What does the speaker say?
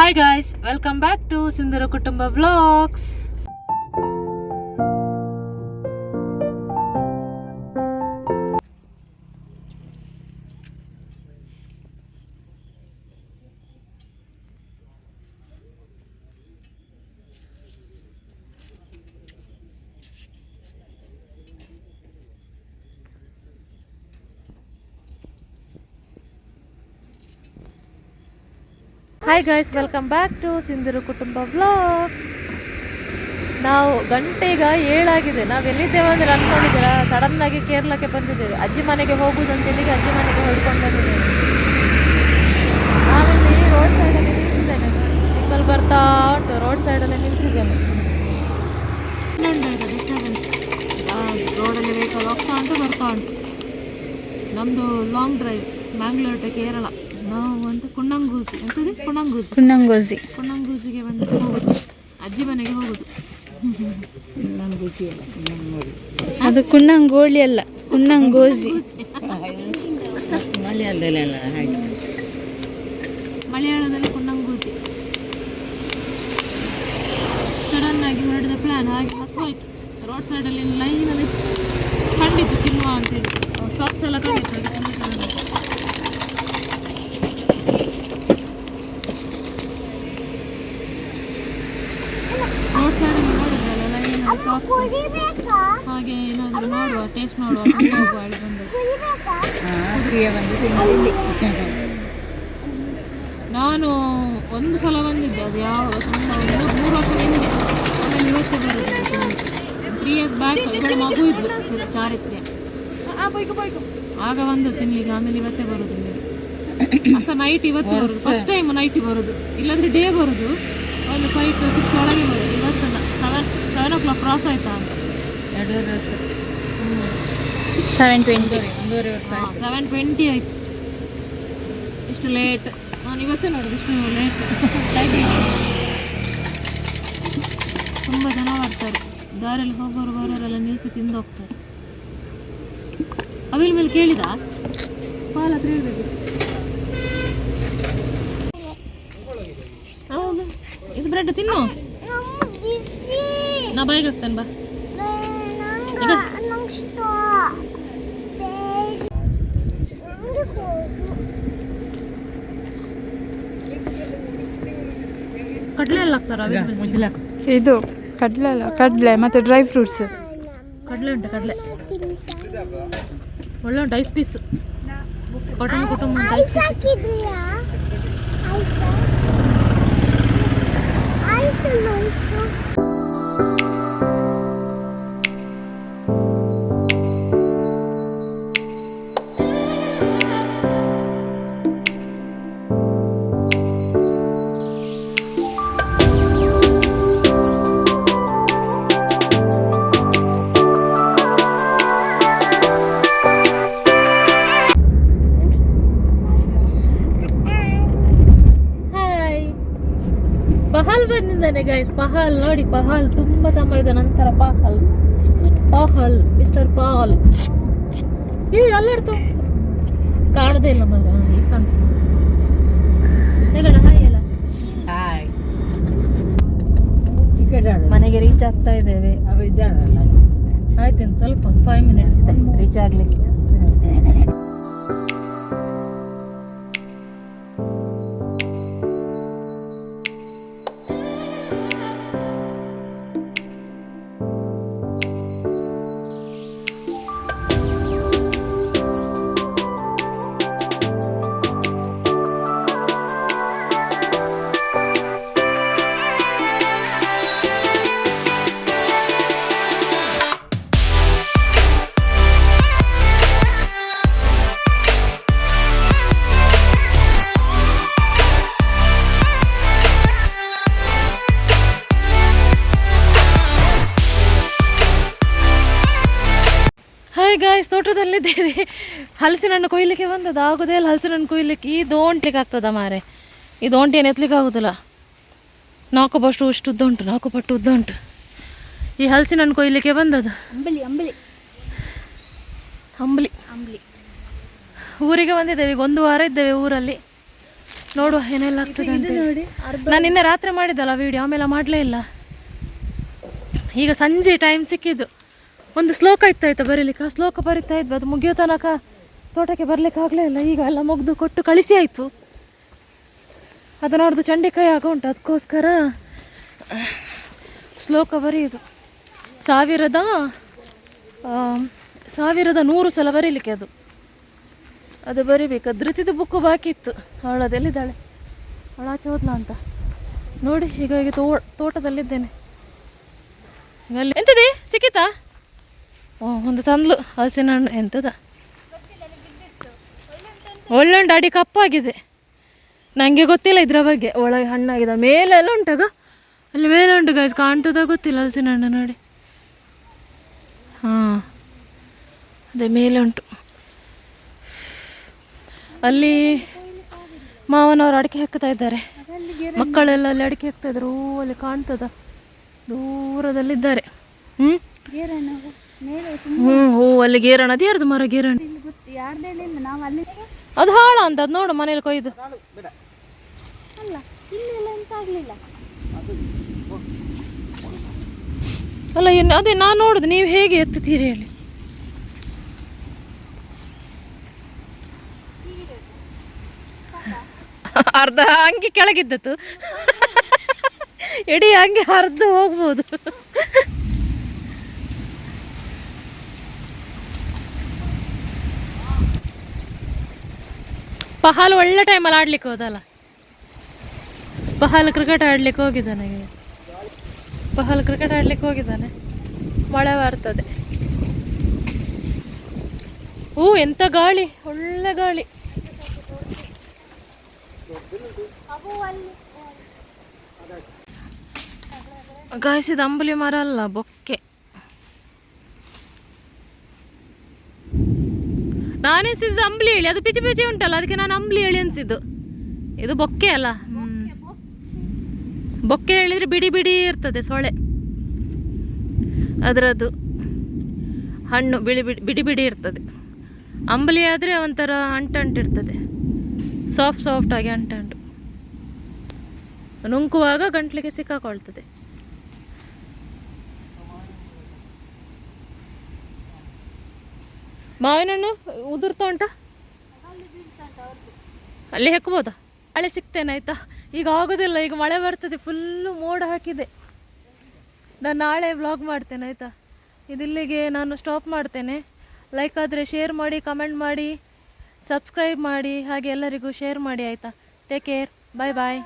Hi guys welcome back to Sundara Kutumba vlogs hi guys welcome back to Sindhuru Kutumba blogs ನಾವು ಗಂಟೆಗ ಏಳಾಗಿದೆ. ನಾವು ಎಲ್ಲಿದ್ದೇವೆ ಅಂದ್ರೆ sudden ಆಗಿ ಕೇರಳಕ್ಕೆ ಬಂದಿದ್ದೇವೆ. ಅಜ್ಜಿ ಮನೆಗೆ ಹೋಗುವುದಂತೇಳಿ ಅಜ್ಜಿ ಮನೆಗೆ ಹೊಡ್ಕೊಂಡು ಬಂದಿದ್ದೇವೆ. ನಾವಿಲ್ಲಿ ರೋಡ್ ಸೈಡಲ್ಲಿ ನಿಲ್ಲಿಸಿದ್ದೇನೆ ಸಿಂಗಲ್ ಬರ್ತಾ ಉಂಟು ರೋಡ್ ಸೈಡಲ್ಲಿ ನಿಲ್ಲಿಸಿದ್ದೇನೆ ರೋಡಲ್ಲಿ ವೆಹಿಕಲ್ ಹೋಗ್ತಾ ಉಂಟು, ಬರ್ತಾ ಉಂಟು. ನಮ್ಮದು long drive Mangalore to Kerala ನಾವು ಅಂತ ಕುಣ್ಣಂಗೂಸಿ. ಎಂತದೆ? ಕುಣ್ಣಂಗೂಸಿ. ಕುನ್ನಂಗೋಜಿ ಕುಣ್ಣಂಗೂಸಿಗೆ ಬಂದು ಹೋಗುದು. ಅಜ್ಜಿ ಮನೆಗೆ ಹೋಗುದು. ಅದು ಕುಣ್ಣಂಗೋಳಿ ಅಲ್ಲ ಕುನ್ನಂಗೋಜಿ ಮಲಯಾಳದಲ್ಲಿ ಕುಣ್ಣಂಗೂಸಿ. ಸಡನ್ ಆಗಿ ಹೊರಡಿದ ಪ್ಲಾನ್ ಹಾಗೆ ಹಸುವಾಯ್ತು. ರೋಡ್ ಸೈಡಲ್ಲಿ ಲೈನಲ್ಲಿ ಕಂಡಿತ್ತು ತಿನ್ನುವ ಅಂತೇಳಿ ಶಾಪ್ಸ್ ಎಲ್ಲ ಕಂಡಿತ್ತು ಹಾಗೆ ತಿನ್ಲಿಕ್ಕೆ ಬಂದೆ. ರೋಡ್ ಸೈಡಲ್ಲಿ ನೋಡಿದ್ರಲ್ಲ ಲೈನ್ ಶಾಪ್ಸ್ ಹಾಗೆ ಏನಾದರೂ ನೋಡುವ ಟೇಸ್ಟ್ ಹೋಗುವ ಹೇಳಿ ಬಂದದ್ದು ನಾನು ಒಂದು ಸಲ ಬಂದಿದ್ದೆ ಅದು ಯಾವ ತುಂಬ ಮೂರು ಮೂರು ವರ್ಷ ಹಿಂದೆ. ಆಮೇಲೆ ಇವತ್ತು ಬರೋದು ತ್ರೀ ಇಯರ್ಸ್ ಬ್ಯಾಕ್ ಇವಳು ಮಗು ಇದ್ಲು ಚಾರಿತ್ರ್ಯ. ಆಗ ಬಂದು ತಿನ್ಲಿಕ್ಕೆ ಆಮೇಲೆ ಇವತ್ತೇ ಬರೋದು ಅಸ ನೈಟ್ ಇವತ್ತು ಬರೋದು. ಫಸ್ಟ್ ಟೈಮ್ ನೈಟ್ ಬರೋದು. ಇಲ್ಲಾಂದ್ರೆ ಡೇ ಬರೋದು. ಒಂದು ಫೈವ್ ಸಿಕ್ಸ್ ಒಳಗೆ ಬರೋದು. ಇವತ್ತಲ್ಲ. ಕ್ಲಾಕ್ ಕ್ರಾಸ್ ಆಯ್ತಾ? ಅಂತ ಸೆವೆನ್ ಟ್ವೆಂಟಿ ಸೆವೆನ್ ಟ್ವೆಂಟಿ ಆಯ್ತು. ಇಷ್ಟು ಲೇಟ್ ನಾನು ಇವತ್ತೇ ನೋಡಿದೆ ಇಷ್ಟು ಲೇಟ್ ತುಂಬ ಜನ ಮಾಡ್ತಾರೆ. ದಾರಿಯಲ್ಲಿ ಹೋಗೋರು ಬರೋರೆಲ್ಲ ನಿಲ್ಸಿ ತಿಂದು ಹೋಗ್ತಾರೆ. ಅವಿಲ್ ಮೇಲೆ ಕೇಳಿದ? ಪಾಲ್ ಹತ್ರ ಹೇಳ್ಬೇಕು ಹೌದು. ಇದು ಬ್ರೆಡ್ ತಿನ್ನು. ನಾ ಬಾಯಿಗೆ ಹಾಕ್ತೇನೆ ಬಾ. ಕಡಲೆ ಎಲ್ಲ ಹಾಕ್ತಾರ ಇದು ಕಡಲೆ ಅಲ್ಲ ಕಡಲೆ ಮತ್ತು ಡ್ರೈ ಫ್ರೂಟ್ಸ್ ಕಡಲೆ ಉಂಟು ಕಡಲೆ. ಒಳ್ಳೆ ಉಂಟು ಐಸ್ ಪೀಸ್ ಕುಟುಂಬ ಕುಟುಂಬ ಅಂತ ಐಸ್ ಪೀಸ್ ಹಾಯ್ ಪಹಲ್ ಬಂದಿದ್ದಾನೆ ಗೈಸ್ ಪಹಲ್ ನೋಡಿ ಪಹಲ್ ತುಂಬಾ ಸಮಯದ ನಂತರ ಪಹಲ್. ಪಹಲ್ ಮಿಸ್ಟರ್ ಪಾಲ್ ಏ ಅಲ್ಲಾಡ್ತು ಕಾಣದೇ ಇಲ್ಲ ಮರ ಕಾಣ್ತು ನೆಗಡ ಹಾಯ್ ಅಲ್ಲ ಮನೆಗೆ ರೀಚ್ ಆಗ್ತಾ ಇದ್ದೇವೆ. ಆಯ್ತು ಸ್ವಲ್ಪ ಒಂದು ಫೈವ್ ಮಿನಿಟ್ಸ್ ಇದೆ. ರೀಚ್ ಆಗ್ಲಿಕ್ಕೆ. ಹಾಯ್ ಗಾಯ್ಸ್ ತೋಟದಲ್ಲಿದ್ದೇವೆ. ಹಲಸಿನ ಹಣ್ಣು ಕೊಯ್ಲಿಕ್ಕೆ ಬಂದದ್ದು. ಆಗೋದೇ ಇಲ್ಲ ಹಲಸಿನ ಹಣ್ಣು ಕೊಯ್ಲಿಕ್ಕೆ. ಈ ದೋಂಟ್ಲಿಕ್ಕೆ ಆಗ್ತದ ಮಾರೆ. ಈ ದೋಂಟಿ ಏನು ಎತ್ತಲಿಕ್ಕೆ ಆಗೋದಿಲ್ಲ. ನಾಲ್ಕು ಪಷ್ಟು ಇಷ್ಟು ಉದ್ದ ಉಂಟು ನಾಲ್ಕು ಪಟ್ಟು ಉದ್ದ ಉಂಟು ಈ ಹಲಸಿನ ಹಣ್ಣು ಕೊಯ್ಲಿಕ್ಕೆ ಬಂದದ್ದು. ಅಂಬಲಿ ಅಂಬಲಿ. ಅಂಬಲಿ. ಅಂಬಲಿ. ಊರಿಗೆ ಬಂದಿದ್ದೇವೆ ಈಗ ಒಂದು ವಾರ ಇದ್ದೇವೆ ಊರಲ್ಲಿ. ನೋಡುವ ಏನೆಲ್ಲ ಆಗ್ತದೆ ಅಂತ ನೋಡಿ ನಾನು ನಿನ್ನೆ ರಾತ್ರಿ ಮಾಡಿದ್ದಲ್ಲ ವಿಡಿಯೋ ಆಮೇಲೆ ಮಾಡಲೇ ಇಲ್ಲ. ಈಗ ಸಂಜೆ ಟೈಮ್ ಸಿಕ್ಕಿದ್ದು. ಒಂದು ಶ್ಲೋಕ ಇತ್ತಾಯ್ತಾ ಬರೀಲಿಕ್ಕೆ? ಆ ಶ್ಲೋಕ ಬರಿತಾ ಇದ್ವಿ. ಅದು ಮುಗಿಯೋ ತನಕ ತೋಟಕ್ಕೆ ಬರ್ಲಿಕ್ಕೆ ಆಗಲೇ ಇಲ್ಲ. ಈಗ ಎಲ್ಲ ಮುಗ್ದು ಕೊಟ್ಟು ಕಳಿಸಿ ಆಯಿತು. ಅದನ್ನವ್ರದ್ದು ನೋಡ್ದು ಚಂಡಿಕಾಯಿ ಆಗ ಉಂಟು. ಅದಕ್ಕೋಸ್ಕರ ಶ್ಲೋಕ ಬರೆಯುದು. ಸಾವಿರದ ಸಾವಿರದ ನೂರು ಸಲ ಬರೀಲಿಕ್ಕೆ ಅದು. ಅದು ಬರಿಬೇಕು. ಧೃತಿದು ಬುಕ್ಕು ಬಾಕಿ ಇತ್ತು. ಅವಳದೆಲ್ಲಿದ್ದಾಳೆ ಅವಳ ಚೋದ್ಲ ಅಂತ. ನೋಡಿ, ಹೀಗಾಗಿ ತೋ ತೋಟದಲ್ಲಿದ್ದೇನೆ. ಎಂತದೆ? ಸಿಕ್ಕಿತಾ? ಒಂದು ತಂದ್ಲು, ಹಲಸಿನ ಹಣ್ಣು, ಎಂತದ? ಒಳ್ಳೆ ಉಂಟು ಅಡಿ ಕಪ್ಪಾಗಿದೆ. ನನಗೆ ಗೊತ್ತಿಲ್ಲ ಇದರ ಬಗ್ಗೆ. ಒಳಗೆ ಹಣ್ಣಾಗಿದೆ. ಮೇಲೆಲ್ಲ ಉಂಟಾಗ? ಅಲ್ಲಿ ಮೇಲೆ ಉಂಟು ಗಾಯ್ಸ್ ಕಾಣ್ತದ ಗೊತ್ತಿಲ್ಲ ಹಲಸಿನ ಹಣ್ಣು ನೋಡಿ. ಹಾಂ, ಅದೇ ಮೇಲೆ ಉಂಟು. ಅಲ್ಲಿ ಮಾವನವರು ಅಡಿಕೆ ಹಾಕ್ತಾ ಇದ್ದಾರೆ. ಮಕ್ಕಳೆಲ್ಲ ಅಲ್ಲಿ ಅಡಿಕೆ ಹಾಕ್ತಾ ಇದ್ದಾರೆ. ಓ ಅಲ್ಲಿ ಕಾಣ್ತದ? ದೂರದಲ್ಲಿದ್ದಾರೆ. ಹ್ಞೂ ಹ್ಞೂ ಓ ಅಲ್ಲಿ ಗೇರಣ ಅದು ಯಾರ್ದು ಮರ ಗೇರಣ ಅದು ಹಾಳ ಅಂತ ಅದು ನೋಡು ಮನೇಲಿ ಕೊಯ್ದು. ಅಲ್ಲ ಏನು ಅದೇ ನಾನು ನೋಡುದು ನೀವು ಹೇಗೆ ಎತ್ತುತ್ತೀರಿ ಹೇಳಿ. ಅರ್ಧ ಹಂಗೆ ಕೆಳಗಿದ್ದತ್ತು ಇಡೀ ಹಂಗೆ ಅರ್ಧ ಹೋಗ್ಬೋದು. ಪಹಾಲ್ ಒಳ್ಳೆ ಟೈಮಲ್ಲಿ ಆಡ್ಲಿಕ್ಕೆ ಹೋದಲ್ಲ. ಪಹಾಲ್ ಕ್ರಿಕೆಟ್ ಆಡ್ಲಿಕ್ಕೆ ಹೋಗಿದ್ದಾನೆ. ಪಹಾಲ್ ಕ್ರಿಕೆಟ್ ಆಡ್ಲಿಕ್ಕೆ ಹೋಗಿದ್ದಾನೆ. ಮಳೆ ಬರ್ತದೆ. ಹೂ, ಎಂತ ಗಾಳಿ. ಒಳ್ಳೆ ಗಾಳಿ. ಗಾಯಿಸಿದ ಅಂಬುಲಿ ಮರ ಅಲ್ಲ, ಬೊಕ್ಕೆ. ನಾನೆನ್ಸಿದ್ದು ಅಂಬ್ಲಿ ಹೇಳಿ. ಅದು ಪಿಚಿ ಪಿಚಿ ಉಂಟಲ್ಲ, ಅದಕ್ಕೆ ನಾನು ಅಂಬ್ಲಿ ಹೇಳಿ ಅನಿಸಿದ್ದು ಇದು ಬೊಕ್ಕೆ ಅಲ್ಲ. ಬೊಕ್ಕೆ ಹೇಳಿದ್ರೆ ಬಿಡಿ ಬಿಡಿ ಇರ್ತದೆ ಸೊಳೆ. ಅದರದ್ದು ಹಣ್ಣು ಬಿಳಿ ಬಿಡಿ ಬಿಡಿ ಬಿಡಿ ಇರ್ತದೆ. ಅಂಬಲಿ ಆದರೆ ಒಂಥರ ಅಂಟಂಟಿರ್ತದೆ ಸಾಫ್ಟ್ ಸಾಫ್ಟ್ ಆಗಿ ಅಂಟಂಟು ನುಂಕುವಾಗ ಗಂಟ್ಲಿಗೆ ಸಿಕ್ಕಾಕೊಳ್ತದೆ. ಮಾವಿನ ಹಣ್ಣು ಉದುರ್ತಾ ಉಂಟಾ? ಅಲ್ಲಿ ಹೆಕ್ಬೋದಾ? ಮಳೆ ಸಿಗ್ತೇನೆ ಆಯ್ತಾ? ಈಗ ಆಗೋದಿಲ್ಲ, ಈಗ ಮಳೆ ಬರ್ತದೆ ಫುಲ್ಲು ಮೋಡ ಹಾಕಿದೆ. ನಾನು ನಾಳೆ ವ್ಲಾಗ್ ಮಾಡ್ತೇನೆ ಆಯಿತಾ? ಇದಿಲ್ಲಿಗೆ ನಾನು ಸ್ಟಾಪ್ ಮಾಡ್ತೇನೆ. ಲೈಕ್ ಆದರೆ ಶೇರ್ ಮಾಡಿ ಕಮೆಂಟ್ ಮಾಡಿ ಸಬ್ಸ್ಕ್ರೈಬ್ ಮಾಡಿ, ಹಾಗೆ ಎಲ್ಲರಿಗೂ ಶೇರ್ ಮಾಡಿ ಆಯಿತಾ? ಟೇಕ್ ಕೇರ್ ಬಾಯ್ ಬಾಯ್